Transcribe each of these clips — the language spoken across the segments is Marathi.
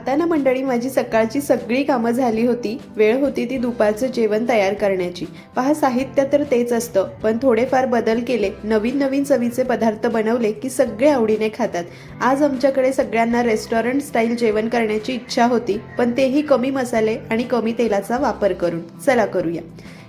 आता ना मंडळी माझी सकाळची सगळी कामं झाली होती. वेळ होती ती दुपारचं जेवण तयार करण्याची. पहा साहित्य तर तेच असतं. पण थोडेफार बदल केले नवीन नवीन चवीचे पदार्थ बनवले की सगळे आवडीने खातात. आज आमच्याकडे सगळ्यांना रेस्टॉरंट स्टाईल जेवण करण्याची इच्छा होती पण तेही कमी मसाले आणि कमी तेलाचा वापर करून. चला करूया.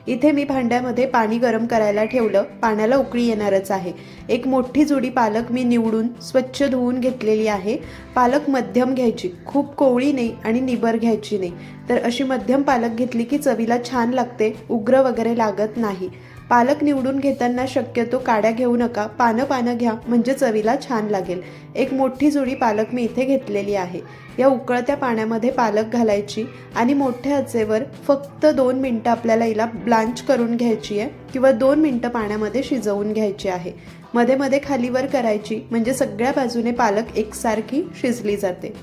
इथे मी भांड्यामध्ये पाणी गरम करायला ठेवलं. पाण्याला उकळी येणारच आहे. एक मोठी जुडी पालक मी निवडून स्वच्छ धुवून घेतलेली आहे. पालक मध्यम घ्यायची खूप कोवळी नाही आणि निबर घ्यायची नाही. तर अशी मध्यम पालक घेतली की चवीला छान लागते उग्र वगैरे लागत नाही. पालक निवडून घेताना शक्यतो काड्या घेऊ नका पानं पानं घ्या म्हणजे चवीला छान लागेल. एक मोठी जुडी पालक मी इथे घेतलेली आहे. या उकळत्या पाण्यामध्ये पालक घालायची आणि मोठ्या आचेवर फक्त दोन मिनटं आपल्याला हिला ब्लांच करून घ्यायची आहे किंवा दोन मिनटं पाण्यामध्ये शिजवून घ्यायची आहे. मध्ये मध्ये खालीवर करायची म्हणजे सगळ्या बाजूने पालक एकसारखी शिजली जाते.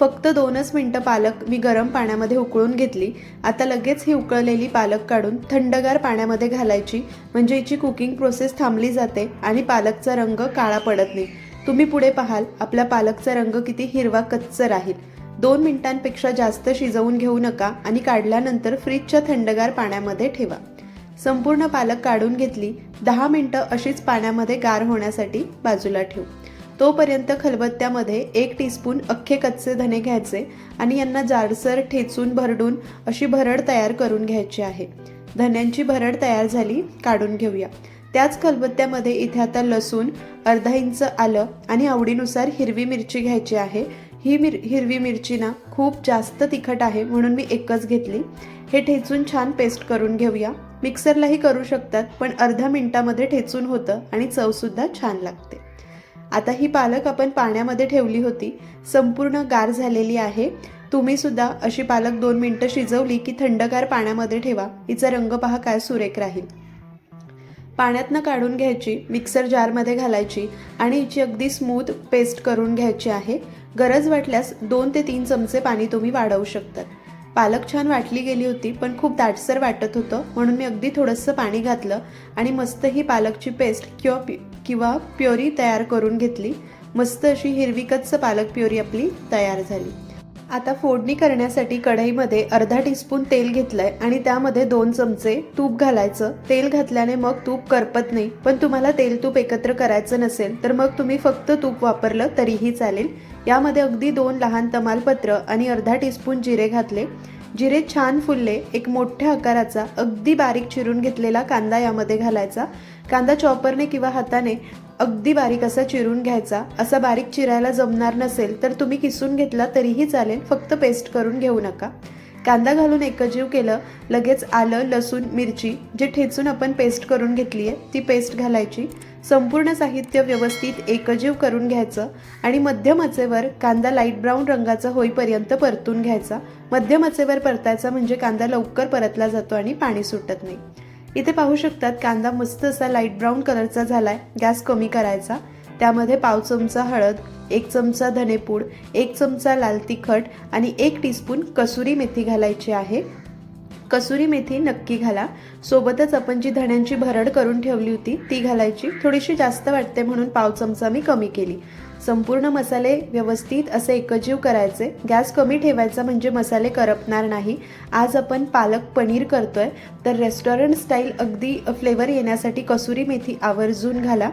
फक्त दोनच मिनटं पालक मी गरम पाण्यामध्ये उकळून घेतली. आता लगेच ही उकळलेली पालक काढून थंडगार पाण्यामध्ये घालायची. म्हणजे हिची कुकिंग प्रोसेस थांबली जाते आणि पालकचा रंग काळा पडत नाही. तुम्ही पुढे पाहाल आपला पालकचा रंग किती हिरवा कच्च राहील. दोन मिनिटांपेक्षा जास्त शिजवून घेऊ नका आणि काढल्यानंतर फ्रीजच्या थंडगार पाण्यामध्ये ठेवा. संपूर्ण पालक काढून घेतली. दहा मिनटं अशीच पाण्यामध्ये गार होण्यासाठी बाजूला ठेवू. तोपर्यंत खलबत्त्यामध्ये एक टीस्पून अख्खे कच्चे धने घ्यायचे आणि यांना जाडसर ठेचून भरडून अशी भरड तयार करून घ्यायची आहे. धन्यांची भरड तयार झाली काढून घेऊया. त्याच खलबत्त्यामध्ये इथे आता लसूण अर्धा इंच आलं आणि आवडीनुसार हिरवी मिरची घ्यायची आहे. ही मिर हिरवी मिरची ना खूप जास्त तिखट आहे म्हणून मी एकच घेतली. हे ठेचून छान पेस्ट करून घेऊया. मिक्सरलाही करू शकतात पण अर्ध्या मिनिटामध्ये ठेचून होतं आणि चवसुद्धा छान लागते. आता ही पालक आपण पाण्यामध्ये ठेवली होती. संपूर्ण गार झालेली आहे. तुम्ही सुद्धा अशी पालक दोन मिनटं शिजवली की थंडगार पाण्यामध्ये ठेवा. हिचा रंग पहा काय सुरेख राहील. पाण्यातनं काढून घ्यायची मिक्सर जारमध्ये घालायची आणि हिची अगदी स्मूथ पेस्ट करून घ्यायची आहे. गरज वाटल्यास दोन ते तीन चमचे पाणी तुम्ही वाढवू शकतात. पालक छान वाटली गेली होती पण खूप दाटसर वाटत होतं. म्हणून मी अगदी थोडंसं पाणी घातलं आणि मस्त ही पालकची पेस्ट किंवा पि किंवा प्युरी तयार करून घेतली. मस्त अशी हिरवी कच्च पालक प्युरी आपली तयार झाली. आता फोडणी करण्यासाठी कढईमध्ये अर्धा टीस्पून तेल घेतलंय आणि त्यामध्ये दोन चमचे तूप घालायचं. तेल घातल्याने मग तूप करपत नाही. पण तुम्हाला तेल तूप एकत्र करायचं नसेल तर मग तुम्ही फक्त तूप वापरलं तरीही चालेल. यामध्ये अगदी दोन लहान तमालपत्र आणि अर्धा टीस्पून जिरे घातले. जिरे छान फुलले. एक मोठ्या आकाराचा अगदी बारीक चिरून घेतलेला कांदा यामध्ये घालायचा. कांदा चॉपरने किंवा हाताने अगदी बारीक असा चिरून घ्यायचा. असा बारीक चिरायला जमणार नसेल तर तुम्ही किसून घेतला तरीही चालेल. फक्त पेस्ट करून घेऊ नका. कांदा घालून एकजीव केलं. लगेच आलं लसूण मिरची जे ठेचून आपण पेस्ट करून घेतली आहे ती पेस्ट घालायची. संपूर्ण साहित्य व्यवस्थित एकजीव करून घ्यायचं आणि मध्यम आचेवर कांदा लाइट ब्राऊन रंगाचा होईपर्यंत परतून घ्यायचा. मध्यम आचेवर परतायचा म्हणजे कांदा लवकर परतला जातो आणि पाणी सुटत नाही. इथे पाहू शकतात कांदा मस्त असा लाइट ब्राऊन कलरचा झालाय. गॅस कमी करायचा. त्यामध्ये पाव चमचा हळद एक चमचा धनेपूड एक चमचा लाल तिखट आणि एक टीस्पून कसुरी मेथी घालायची आहे. कसुरी मेथी नक्की घाला. सोबतच आपण जी धण्यांची भरड करून ठेवली होती ती घालायची. थोडीशी जास्त वाटते म्हणून पाव चमचा मी कमी केली. संपूर्ण मसाले व्यवस्थित असे एकजीव करायचे. गॅस कमी ठेवायचा म्हणजे मसाले करपणार नाही. आज आपण पालक पनीर करतोय तर रेस्टॉरंट स्टाईल अगदी फ्लेवर येण्यासाठी कसुरी मेथी आवर्जून घाला.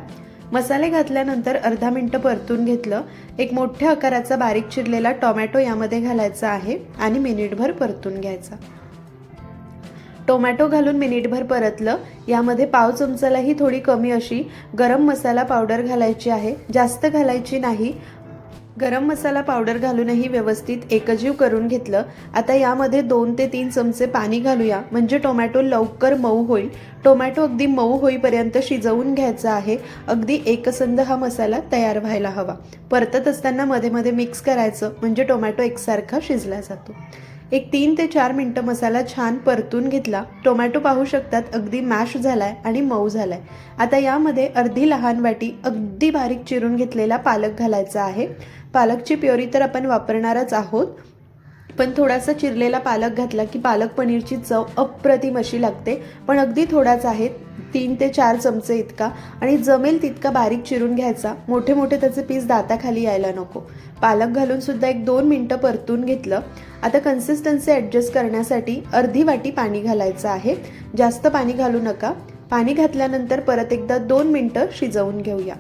मसाले घातल्यानंतर अर्धा मिनटं परतून घेतलं. एक मोठ्या आकाराचा बारीक चिरलेला टोमॅटो यामध्ये घालायचा आहे आणि मिनिटभर परतून घ्यायचा. टोमॅटो घालून मिनिटभर परतलं. यामध्ये पाव चमचालाही थोडी कमी अशी गरम मसाला पावडर घालायची आहे. जास्त घालायची नाही. गरम मसाला पावडर घालूनही व्यवस्थित एकजीव करून घेतलं. आता यामध्ये दोन ते तीन चमचे पाणी घालूया. म्हणजे टोमॅटो लवकर मऊ होईल. टोमॅटो अगदी मऊ होईपर्यंत शिजवून घ्यायचा आहे. अगदी एकसंध हा मसाला तयार व्हायला हवा. परतत असताना मध्ये मध्ये मिक्स करायचं. म्हणजे टोमॅटो एकसारखा शिजला जातो. एक तीन ते चार मिनटं मसाला छान परतून घेतला. टोमॅटो पाहू शकतात अगदी मॅश झालाय आणि मऊ झालाय. आता यामध्ये अर्धी लहान वाटी अगदी बारीक चिरून घेतलेला पालक घालायचा आहे. पालकची प्युरी तर आपण वापरणारच आहोत. पण थोडासा चिरलेला पालक घातला की पालक पनीरची चव अप्रतिम अशी लागते. पण अगदी थोडाच आहे तीन ते चार चमचे इतका. आणि जमेल तितका बारीक चिरून घ्यायचा. मोठे मोठे त्याचे पीस दाताखाली यायला नको. पालक घालून सुद्धा एक दोन मिनटं परतून घेतलं. आता कन्सिस्टन्सी ॲडजस्ट करण्यासाठी अर्धी वाटी पाणी घालायचं आहे. जास्त पाणी घालू नका. पाणी घातल्यानंतर परत एकदा दोन मिनटं शिजवून घेऊया.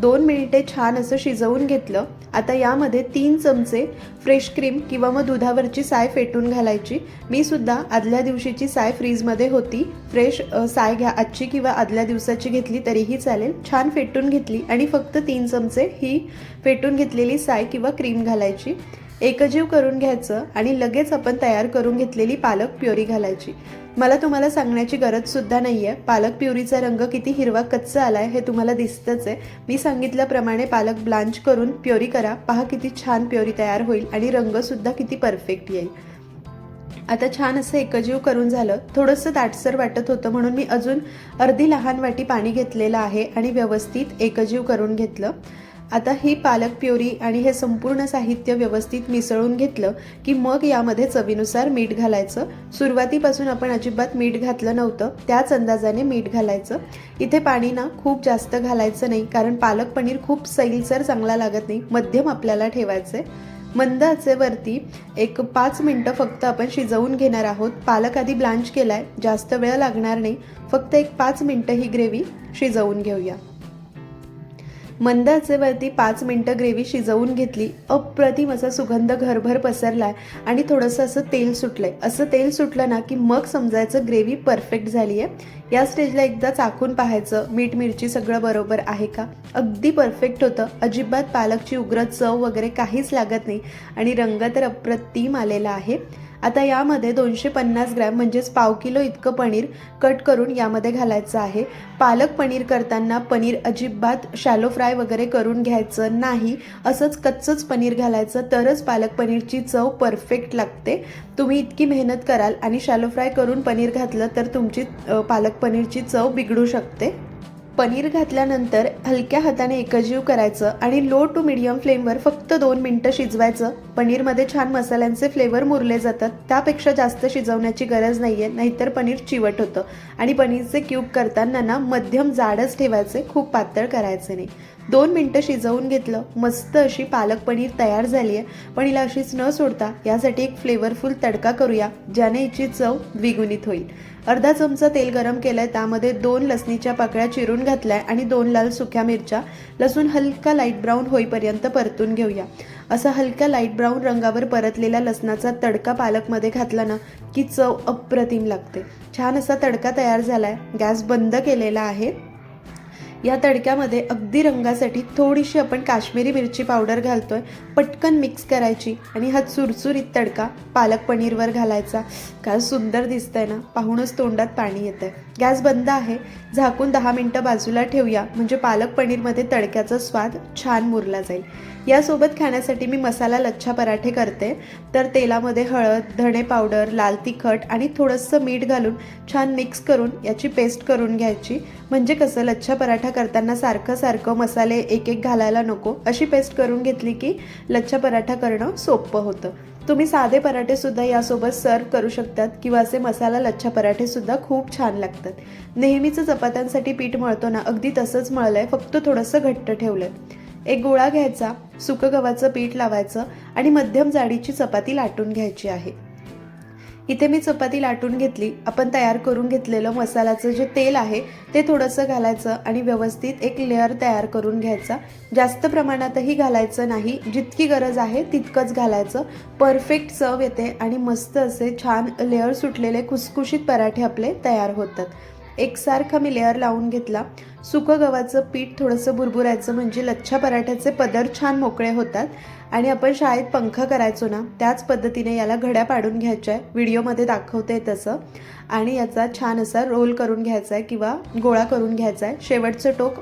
दोन मिनिटे छान असं शिजवून घेतलं. आता यामध्ये तीन चमचे फ्रेश क्रीम किंवा मग दुधावरची साय फेटून घालायची. मी सुद्धा आदल्या दिवशीची साय फ्रीजमध्ये होती. फ्रेश साय घ्या आजची किंवा आदल्या दिवसाची घेतली तरीही चालेल. छान फेटून घेतली आणि फक्त तीन चमचे ही फेटून घेतलेली साय किंवा क्रीम घालायची. एकजीव करून घ्यायचं आणि लगेच आपण तयार करून घेतलेली पालक प्युरी घालायची. मला तुम्हाला सांगण्याची गरज सुद्धा नाही आहे पालक प्युरीचा रंग किती हिरवा कच्चा आहे हे तुम्हाला दिसतंच आहे. मी सांगितल्याप्रमाणे पालक ब्लांच करून प्युरी करा. पहा किती छान प्युरी तयार होईल आणि रंगसुद्धा किती परफेक्ट येईल. आता छान असं एकजीव करून झालं. थोडंसं दाटसर वाटत होतं म्हणून मी अजून अर्धी लहान वाटी पाणी घेतलेलं आहे आणि व्यवस्थित एकजीव करून घेतलं. आता ही पालक प्युरी आणि हे संपूर्ण साहित्य व्यवस्थित मिसळून घेतलं की मग यामध्ये चवीनुसार मीठ घालायचं. सुरुवातीपासून आपण अजिबात मीठ घातलं नव्हतं. त्याच अंदाजाने मीठ घालायचं. इथे पाणी ना खूप जास्त घालायचं नाही कारण पालक पनीर खूप सैलसर चांगला लागत नाही. मध्यम आपल्याला ठेवायचं आहे मंद आचेवरती एक पाच मिनटं फक्त आपण शिजवून घेणार आहोत. पालक आधी ब्लांच केलाय. जास्त वेळ लागणार नाही. फक्त एक पाच मिनटं ही ग्रेव्ही शिजवून घेऊया. मंद आचेवरती पाच मिनटं ग्रेव्ही शिजवून घेतली. अप्रतिम असा सुगंध घरभर पसरलाय आणि थोडंसं असं तेल सुटलंय. असं तेल सुटलं ना की मग समजायचं ग्रेव्ही परफेक्ट झाली आहे या स्टेजला एकदा चाखून पाहायचं. मीठ मिरची सगळं बरोबर आहे का? अगदी परफेक्ट होतं. अजिबात पालकची उग्र चव वगैरे काहीच लागत नाही. आणि रंग तर अप्रतिम आलेला आहे. आता यामध्ये दोनशे पन्नास ग्रॅम म्हणजेच पाव किलो इतकं पनीर कट करून यामध्ये घालायचं आहे. पालक पनीर करताना पनीर अजिबात शॅलो फ्राय वगैरे करून घ्यायचं नाही. असंच कच्चंच पनीर घालायचं तरच पालक पनीरची चव परफेक्ट लागते. तुम्ही इतकी मेहनत कराल आणि शॅलो फ्राय करून पनीर घातलं तर तुमची पालक पनीरची चव बिघडू शकते. पनीर घातल्यानंतर हलक्या हाताने एकजीव करायचं आणि लो टू मिडियम फ्लेमवर फक्त दोन मिनटं शिजवायचं. पनीरमध्ये छान मसाल्यांचे फ्लेवर मुरले जातात. त्यापेक्षा जास्त शिजवण्याची गरज नाही आहे नाहीतर पनीर चिवट होतं. आणि पनीरचे क्यूब करताना ना मध्यम जाडच ठेवायचे खूप पातळ करायचे नाही. दोन मिनटं शिजवून घेतलं मस्त अशी पालक पनीर तयार झाली आहे पण हिला अशीच न सोडता यासाठी एक फ्लेवरफुल तडका करूया ज्याने हिची चव द्विगुणित होईल. अर्धा चमचा तेल गरम केलंय त्यामध्ये दोन लसणीच्या पाकळ्या चिरून घातल्या आणि दोन लाल सुक्या मिरच्या लसूण हलका लाइट ब्राऊन होईपर्यंत परतून घेऊया. असा हलक्या लाइट ब्राऊन रंगावर परतलेला लसणाचा तडका पालकमध्ये घातला ना की चव अप्रतिम लागते. छान असा तडका तयार झालाय. गॅस बंद केलेला आहे. या तडक्यामध्ये अगदी रंगासाठी थोडीशी आपण काश्मीरी मिरची पावडर घालतोय. पटकन मिक्स करायची आणि हा चुरचुरीत तडका पालक पनीरवर घालायचा. काय सुंदर दिसतंय ना? पाहूनच तोंडात पाणी येतंय. गॅस बंद आहे. झाकून दहा मिनटं बाजूला ठेवूया. म्हणजे पालक पनीरमध्ये तडक्याचा स्वाद छान मुरला जाईल. यासोबत खाण्यासाठी मी मसाला लच्छा पराठे करते. तर तेलामध्ये हळद धणे पावडर लाल तिखट आणि थोडंसं मीठ घालून छान मिक्स करून याची पेस्ट करून घ्यायची. म्हणजे कसं लच्छा पराठा करताना सारखं सारखं मसाले एक एक घालायला नको. अशी पेस्ट करून घेतली की लच्छा पराठा करणं सोपं होतं. तुम्ही साधे पराठेसुद्धा यासोबत सर्व करू शकतात किंवा असे मसाला लच्छा पराठेसुद्धा खूप छान लागतात. नेहमीचं चपात्यांसाठी पीठ मळतो ना अगदी तसंच मळलं आहे फक्त थोडंसं घट्ट ठेवलं आहे एक गोळा घ्यायचा सुकं गव्हाचं पीठ लावायचं आणि मध्यम जाडीची चपाती लाटून घ्यायची आहे. इथे मी चपाती लाटून घेतली. आपण तयार करून घेतलेलं मसाल्याचं जे तेल आहे ते थोडंसं घालायचं आणि व्यवस्थित एक लेअर तयार करून घ्यायचा. जास्त प्रमाणातही घालायचं नाही. जितकी गरज आहे तितकंच घालायचं. परफेक्ट चव येते आणि मस्त असे छान लेअर सुटलेले खुसखुशीत पराठे आपले तयार होतात. एकसारखा मी लेअर लावून घेतला. सुकं गव्हाचं पीठ थोडंसं बुरबुरायचं म्हणजे लच्छा पराठ्याचे पदर छान मोकळे होतात. आणि आपण शाळेत पंख करायचो ना त्याच पद्धतीने याला घड्या पाडून घ्यायच्या. आहे व्हिडिओमध्ये दाखवते तसं. आणि याचा छान असा रोल करून घ्यायचा आहे किंवा गोळा करून घ्यायचा आहे शेवटचं टोक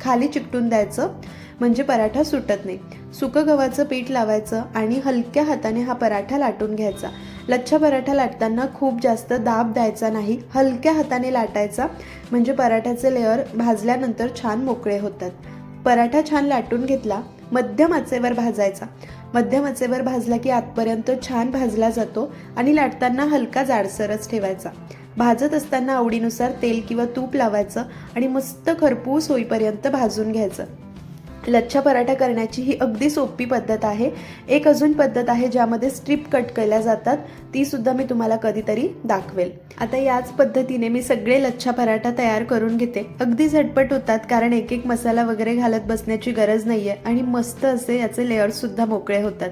खाली चिकटून द्यायचं. म्हणजे पराठा सुटत नाही. सुकं गव्हाचं पीठ लावायचं आणि हलक्या हाताने हा पराठा लाटून घ्यायचा. लच्छा पराठा लाटताना खूप जास्त दाब द्यायचा नाही हलक्या हाताने लाटायचा. म्हणजे पराठ्याचे लेअर भाजल्यानंतर छान मोकळे होतात. पराठा छान लाटून घेतला मध्यम आचेवर भाजायचा. मध्यम आचेवर भाजला की आतपर्यंत छान भाजला जातो आणि लाटताना हलका जाडसरच ठेवायचा. भाजत असताना आवडीनुसार तेल किंवा तूप लावायचं आणि मस्त खरपूस होईपर्यंत भाजून घ्यायचं. लच्छा पराठा करण्याची ही अगदी सोपी पद्धत आहे. एक अजून पद्धत आहे ज्यामध्ये स्ट्रिप कट केल्या जातात. ती सुद्धा मी तुम्हाला कधीतरी दाखवेल. आता याच पद्धतीने मी सगळे लच्छा पराठा तयार करून घेते. अगदी झटपट होतात कारण एक एक मसाला वगैरे घालत बसण्याची गरज नाही आहे आणि मस्त असे याचे लेअर्स सुद्धा मोकळे होतात.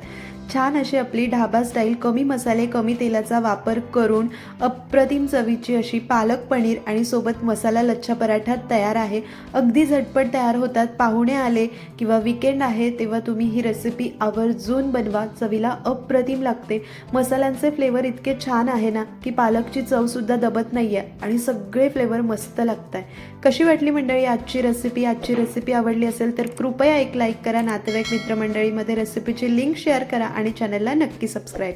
छान अशी आपली ढाबा स्टाईल कमी मसाले कमी तेलाचा वापर करून अप्रतिम चवीची अशी पालक पनीर आणि सोबत मसाला लच्छा पराठा तयार आहे. अगदी झटपट तयार होतात. पाहुणे आले किंवा विकेंड आहे तेव्हा तुम्ही ही रेसिपी आवर्जून बनवा. चवीला अप्रतिम लागते. मसाल्यांचे फ्लेवर इतके छान आहे ना की पालकची चवसुद्धा दबत नाही आहे आणि सगळे फ्लेवर मस्त लागत आहे कशी वाटली मंडळी आजची रेसिपी आजची रेसिपी आवडली असेल तर कृपया एक लाईक करा. नातेवाईक मित्रमंडळीमध्ये रेसिपीची लिंक शेअर करा आणि चॅनलला नक्की सबस्क्राईब